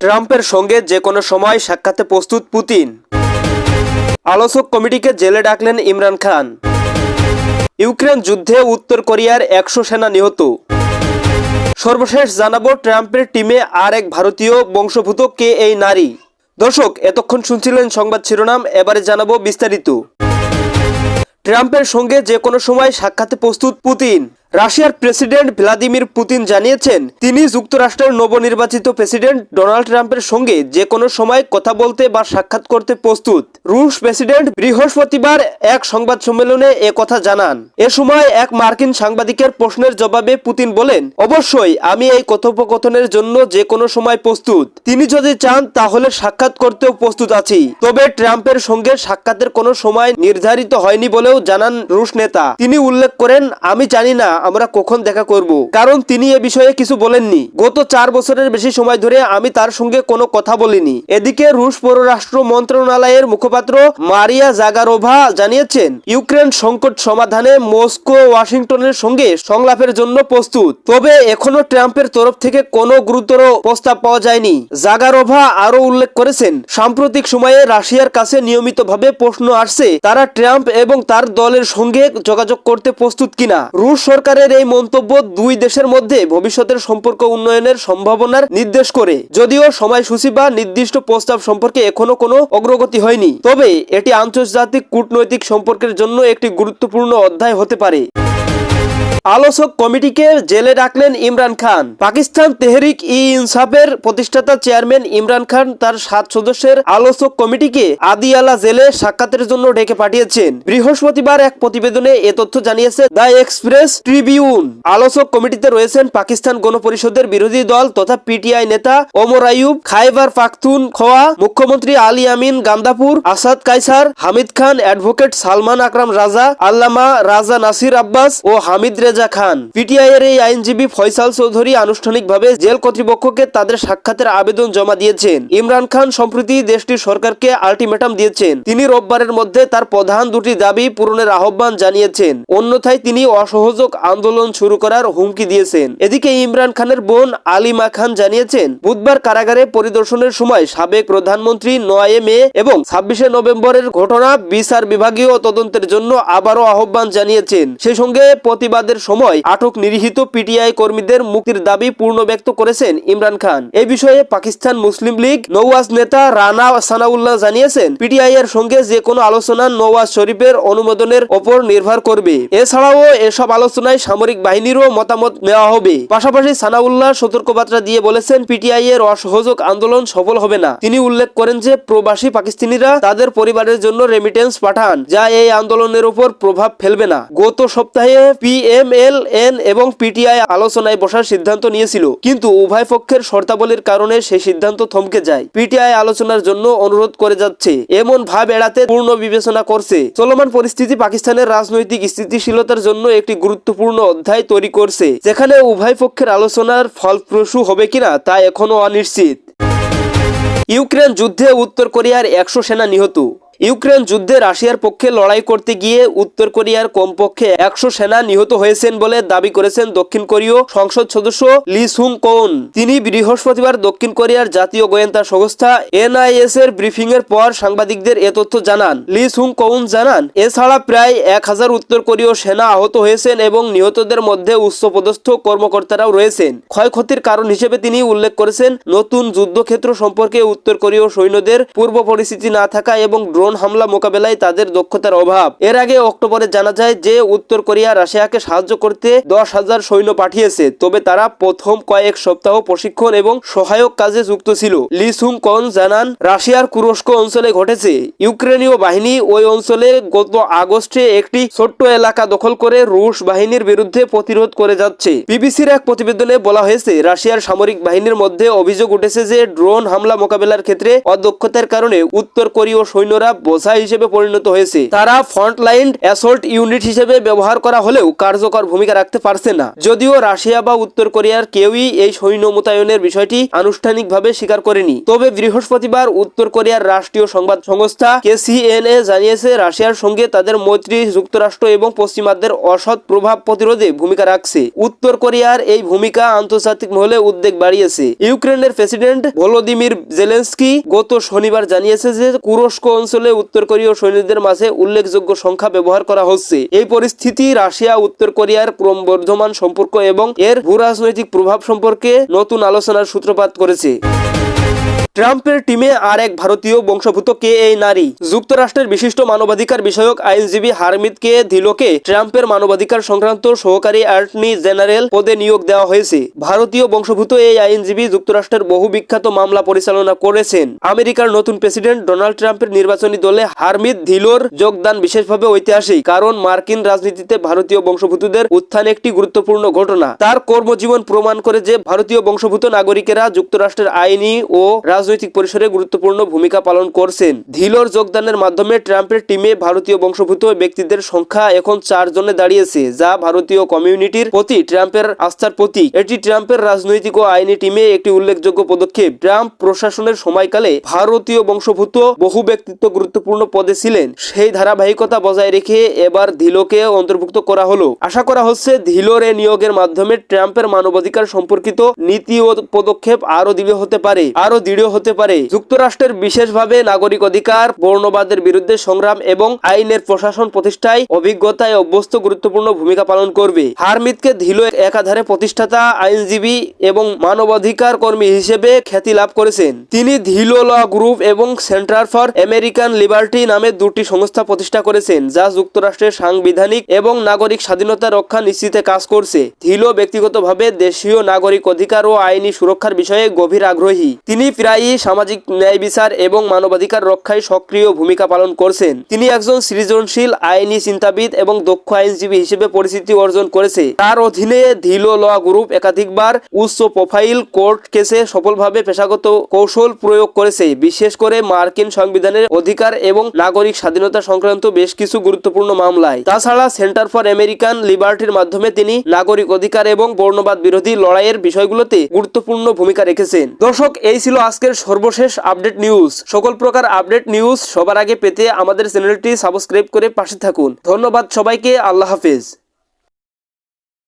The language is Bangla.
ট্রাম্পের সঙ্গে যে কোনো সময় সাক্ষাতে প্রস্তুত পুতিন। আলোচক কমিটিকে জেলে ডাকলেন ইমরান খান। ইউক্রেন যুদ্ধে উত্তর কোরিয়ার একশো সেনা নিহত। সর্বশেষ জানাব ট্রাম্পের টিমে আর এক ভারতীয় বংশভূত কে এই নারী। দর্শক, এতক্ষণ শুনছিলেন সংবাদ শিরোনাম, এবারে জানাব বিস্তারিত। ট্রাম্পের সঙ্গে যে কোনো সময় সাক্ষাতে প্রস্তুত পুতিন। রাশিয়ার প্রেসিডেন্ট ভ্লাদিমির পুতিন জানিয়েছেন, তিনি যুক্তরাষ্ট্রের নবনির্বাচিত প্রেসিডেন্ট ডোনাল্ড ট্রাম্পের সঙ্গে যে কোনো সময় কথা বলতে বা সাক্ষাৎ করতে প্রস্তুত। রুশ প্রেসিডেন্ট বৃহস্পতিবার এক সংবাদ সম্মেলনে এ কথা জানান। এ সময় এক মার্কিন সাংবাদিকের প্রশ্নের জবাবে পুতিন বলেন, অবশ্যই, আমি এই কথোপকথনের জন্য যে কোনো সময় প্রস্তুত। তিনি যদি চান, তাহলে সাক্ষাৎ করতেও প্রস্তুত আছি। তবে ট্রাম্পের সঙ্গে সাক্ষাতের কোনো সময় নির্ধারিত হয়নি বলেও জানান রুশ নেতা। তিনি উল্লেখ করেন, আমি জানি না আমরা কখন দেখা করব। কারণ তিনি এ বিষয়ে কিছু বলেননি। গত চার বছরের বেশি সময় ধরে আমি তার সঙ্গে কোনো কথা বলিনি। এদিকে রুশ পররাষ্ট্র মন্ত্রণালয়ের মুখপাত্র মারিয়া জাগারোভা জানিয়েছেন, ইউক্রেন সংকট সমাধানে মস্কো ওয়াশিংটনের সঙ্গে সংলাপের জন্য প্রস্তুত। তবে এখনও ট্রাম্পের তরফ থেকে কোনো গুরুতর প্রস্তাব পাওয়া যায়নি। জাগারোভা আরও উল্লেখ করেছেন, সাম্প্রতিক সময়ে রাশিয়ার কাছে নিয়মিতভাবে প্রশ্ন আসছে, তারা ট্রাম্প এবং তার দলের সঙ্গে যোগাযোগ করতে প্রস্তুত কিনা। রুশ সরকারের এই মন্তব্য দুই দেশের মধ্যে ভবিষ্যতের সম্পর্ক উন্নয়নের সম্ভাবনার নির্দেশ করে। যদিও সময়সূচি বা নির্দিষ্ট প্রস্তাব সম্পর্কে এখনও কোনো অগ্রগতি হয়নি। তবে এটি আন্তর্জাতিক কূটনৈতিক সম্পর্কের জন্য একটি গুরুত্বপূর্ণ অধ্যায় হতে পারে। আলোচক কমিটিকে জেলে ডাকলেন ইমরান খান। পাকিস্তান তেহরিক ই ইনসাফের প্রতিষ্ঠাতা চেয়ারম্যান ইমরান খান তার সাত সদস্যের আলোচক কমিটিকে আদিয়ালা জেলে সাক্ষাতের জন্য ডেকে পাঠিয়েছেন। বৃহস্পতিবার এক প্রতিবেদনে এ তথ্য জানিয়েছে, দ্য এক্সপ্রেস ট্রিবিউন আলোচক কমিটিতে রয়েছেন পাকিস্তান গণপরিষদের বিরোধী দল তথা পিটিআই নেতা ওমর আয়ুব খাইবার পাখতুন খোয়া, মুখ্যমন্ত্রী আলী আমিন গান্দাপুর আসাদ কাইসার হামিদ খান অ্যাডভোকেট সালমান আকরাম রাজা, আল্লামা রাজা নাসির আব্বাস ও হামিদ রেজা খান। পিটিআই এর এই আইনজীবী ফয়সাল চৌধুরী আনুষ্ঠানিকভাবে জেল কর্তৃপক্ষকে তাদের সাক্ষাতের আবেদন জমা দিয়েছেন। ইমরান খান সম্প্রতি দেশটির সরকারকে আলটিমেটাম দিয়েছেন। তিনি রোববারের মধ্যে তার প্রধান দুটি দাবি পূরণের আহ্বান জানিয়েছেন। অন্যথায় তিনি অসহযোগ আন্দোলন শুরু করার হুমকি দিয়েছেন। এদিকে ইমরান খানের বোন আলিমা খান জানিয়েছেন, বুধবার কারাগারে পরিদর্শনের সময় সাবেক প্রধানমন্ত্রী নয় মে এবং ছাব্বিশে নভেম্বরের ঘটনা বিচার বিভাগীয় তদন্তের জন্য আবারও আহ্বান জানিয়েছেন। সেই সঙ্গে প্রতিবাদের সময় আটক নিরীহিত পিটিআই কর্মীদের মুক্তির দাবি পূর্ণ ব্যক্ত করেছেন ইমরান খান। এই বিষয়ে পাকিস্তান মুসলিম লীগ নওয়াজ নেতা রানা সানাউল্লাহ জানিয়েছেন, পিটিআই এর সঙ্গে যে কোনো আলোচনা নওয়াজ শরীফের অনুমোদনের ওপর নির্ভর করবে। এছাড়াও এসব আলোচনায় সামরিক বাহিনীরও মতামত নেওয়া হবে। পাশাপাশি সানাউল্লাহ সতর্কবার্তা দিয়ে বলেছেন, পিটিআই এর অসহযোগ আন্দোলন সফল হবে না। তিনি উল্লেখ করেন যে, প্রবাসী পাকিস্তানিরা তাদের পরিবারের জন্য রেমিটেন্স পাঠান, যা এই আন্দোলনের উপর প্রভাব ফেলবে না। গত সপ্তাহে পিএমএলএন এবং পিটিআই আলোচনায় বসার সিদ্ধান্ত নিয়েছিল। কিন্তু উভয় পক্ষের শর্তাবলীর কারণে সেই সিদ্ধান্ত থমকে যায়। পিটিআই আলোচনার জন্য অনুরোধ করে যাচ্ছে। এমন ভাব এড়াতে পূর্ণ বিবেচনা করছে। চলমান পরিস্থিতি পাকিস্তানের রাজনৈতিক স্থিতিশীলতার জন্য একটি গুরুত্বপূর্ণ অধ্যায় তৈরি করছে, যেখানে উভয় পক্ষের আলোচনার ফলপ্রসূ হবে কিনা তা এখনও অনিশ্চিত। ইউক্রেন যুদ্ধে উত্তর কোরিয়ার একশো সেনা নিহত। ইউক্রেন যুদ্ধে রাশিয়ার পক্ষে লড়াই করতে গিয়ে উত্তর কোরিয়ার কমপক্ষে একশো সেনা নিহত হয়েছেন বলে দাবি করেছেন দক্ষিণ কোরীয় সংসদ সদস্য লি সুং কোন তিনি বৃহস্পতিবার দক্ষিণ কোরিয়ার জাতীয় গোয়েন্দা সংস্থা এনআইএস এর ব্রিফিং এর পর সাংবাদিকদের এ তথ্য জানান। লি সুং কৌন জানান, এছাড়া প্রায় এক হাজার উত্তর কোরীয় সেনা আহত হয়েছেন এবং নিহতদের মধ্যে উচ্চপদস্থ কর্মকর্তারাও রয়েছেন। ক্ষয়ক্ষতির কারণ হিসেবে তিনি উল্লেখ করেছেন, নতুন যুদ্ধক্ষেত্র সম্পর্কে উত্তর কোরীয় সৈন্যদের পূর্ব পরিস্থিতি না থাকা এবং ড্রোন হামলা মোকাবেলায় তাদের দক্ষতার অভাব। এর আগে অক্টোবরে জানা যায় যে উত্তর কোরিয়া রাশিয়াকে সাহায্য করতে দশ হাজার সৈন্য পাঠিয়েছে, তবে তারা প্রথম কয়েক সপ্তাহ প্রশিক্ষণ এবং সহায়ক কাজে যুক্ত ছিল। লি সুং কন জানান, রাশিয়ার কুরস্ক অঞ্চলে ঘটেছে। ইউক্রেনীয় বাহিনী ওই অঞ্চলে গত আগস্টে একটি ছোট্ট এলাকা দখল করে রুশ বাহিনীর বিরুদ্ধে প্রতিরোধ করে যাচ্ছে। বিবিসির এক প্রতিবেদনে বলা হয়েছে, রাশিয়ার সামরিক বাহিনীর মধ্যে অভিযোগ উঠেছে যে ড্রোন হামলা মোকাবেলার ক্ষেত্রে অদক্ষতার কারণে উত্তর কোরীয় সৈন্যরা বোঝা হিসেবে পরিণত হয়েছে। তারা ফ্রন্টলাইন অ্যাসল্ট ইউনিট হিসেবে ব্যবহার করা হলেও কার্যকর ভূমিকা রাখতে পারছে না। যদিও রাশিয়া বা উত্তর কোরিয়ার কেউই এই সৈন্য মোতায়েনের বিষয়টি আনুষ্ঠানিকভাবে স্বীকার করেনি। তবে বৃহস্পতিবার উত্তর কোরিয়ার রাষ্ট্রীয় সংবাদ সংস্থা কেসিএনএ জানিয়েছে, রাশিয়ার সঙ্গে তাদের মৈত্রী, যুক্তরাষ্ট্র এবং পশ্চিমাদের অসৎ প্রভাব প্রতিরোধে ভূমিকা রাখছে। উত্তর কোরিয়ার এই ভূমিকা আন্তর্জাতিক মহলে উদ্বেগ বাড়িয়েছে। ইউক্রেনের প্রেসিডেন্ট ভলোদিমির জেলেন্সকি গত শনিবার জানিয়েছে যে, কুরস্ক অঞ্চলে উত্তর কোরীয় সৈনিকদের মাঝে উল্লেখযোগ্য সংখ্যা ব্যবহার করা হচ্ছে। এই পরিস্থিতি রাশিয়া, উত্তর কোরিয়ার ক্রমবর্ধমান সম্পর্ক এবং এর ভূরাজনৈতিক প্রভাব সম্পর্কে নতুন আলোচনার সূত্রপাত করেছে। ট্রাম্পের টিমে আর এক ভারতীয় বংশভূত কে এই নারী? যুক্তরাষ্ট্রের বিশিষ্ট মানবাধিকার বিষয়ক আইনজীবী হারমিত কে ধিলোকে ট্রাম্পের মানবাধিকার সংক্রান্ত সহকারী অ্যাটর্নি জেনারেল পদে নিয়োগ দেওয়া হয়েছে। ভারতীয় বংশভূত এই আইনজীবী যুক্তরাষ্ট্রের বহু বিখ্যাত মামলা পরিচালনা করেছেন। আমেরিকার নতুন প্রেসিডেন্ট ডোনাল্ড ট্রাম্পের নির্বাচনী দলে হারমিত ধিলোর যোগদান বিশেষভাবে ঐতিহাসিক, কারণ মার্কিন রাজনীতিতে ভারতীয় বংশভূতদের উত্থান একটি গুরুত্বপূর্ণ ঘটনা। তার কর্মজীবন প্রমাণ করে যে ভারতীয় বংশভূত নাগরিকেরা যুক্তরাষ্ট্রের আইনি ও রাজনৈতিক পরিসরে গুরুত্বপূর্ণ ভূমিকা পালন করছেন। ধিলোর যোগদানের মাধ্যমে ট্রাম্পের টিমে ভারতীয় বংশভূত ব্যক্তিদের সংখ্যা এখন চার জনে দাঁড়িয়েছে, যা ভারতীয় কমিউনিটির প্রতি ট্রাম্পের আস্থার প্রতীক। এটি ট্রাম্পের রাজনৈতিক ও আইনি টিমে একটি উল্লেখযোগ্য পদক্ষেপ। ট্রাম্প প্রশাসনের সময়কালে ভারতীয় বংশভূত বহু ব্যক্তিত্ব গুরুত্বপূর্ণ পদে ছিলেন। সেই ধারাবাহিকতা বজায় রেখে এবার ধিলোকে অন্তর্ভুক্ত করা হলো। আশা করা হচ্ছে ধিলোর এ নিয়োগের মাধ্যমে ট্রাম্পের মানবাধিকার সম্পর্কিত নীতি ও পদক্ষেপ আরও দৃঢ় হতে পারে আরও দৃঢ় হতে পারে। যুক্তরাষ্ট্রের বিশেষভাবে নাগরিক অধিকার বর্ণবাদের বিরুদ্ধে সংগ্রাম এবং আইনের প্রশাসন প্রতিষ্ঠায় অভিজ্ঞতায় অভ্যস্ত গুরুত্বপূর্ণ ভূমিকা পালন করবে। হারমিতকে ধিলো একাধারে প্রতিষ্ঠাতা, আইনজীবী এবং মানবাধিকার কর্মী হিসেবে খ্যাতি লাভ করেছেন। তিনি ধিলো ল গ্রুপ এবং সেন্টার ফর আমেরিকান লিবার্টি নামে দুটি সংস্থা প্রতিষ্ঠা করেছেন, যা যুক্তরাষ্ট্রের সাংবিধানিক এবং নাগরিক স্বাধীনতা রক্ষা নিশ্চিতে কাজ করছে। ধিলো ব্যক্তিগতভাবে দেশীয় নাগরিক অধিকার ও আইনি সুরক্ষার বিষয়ে গভীর আগ্রহী। তিনি প্রায়ই সামাজিক ন্যায় বিচার এবং মানবাধিকার রক্ষায় সক্রিয় ভূমিকা পালন করছেন। তিনি একজন সৃজনশীল, আইনি চিন্তাবিদ এবং দক্ষ আইনজীবী হিসেবে পরিচিতি অর্জন করেছে। তার অধীনে ধিলো ল গ্রুপ একাধিকবার উচ্চ প্রোফাইল কোর্ট কেসে সফলভাবে পেশাগত কৌশল প্রয়োগ করেছে। বিশেষ করে মার্কিন সংবিধানের অধিকার এবং নাগরিক স্বাধীনতা সংক্রান্ত বেশ কিছু গুরুত্বপূর্ণ মামলায়। তাছাড়া সেন্টার ফর আমেরিকান লিবার্টির মাধ্যমে তিনি নাগরিক অধিকার এবং বর্ণবাদ বিরোধী লড়াইয়ের বিষয়গুলোতে গুরুত্বপূর্ণ ভূমিকা রেখেছেন। দর্শক, এই ছিল আজকের সর্বশেষ আপডেট নিউজ। সকল প্রকার আপডেট নিউজ সবার আগে পেতে আমাদের চ্যানেলটি সাবস্ক্রাইব করে পাশে থাকুন। ধন্যবাদ সবাইকে, আল্লাহ হাফেজ।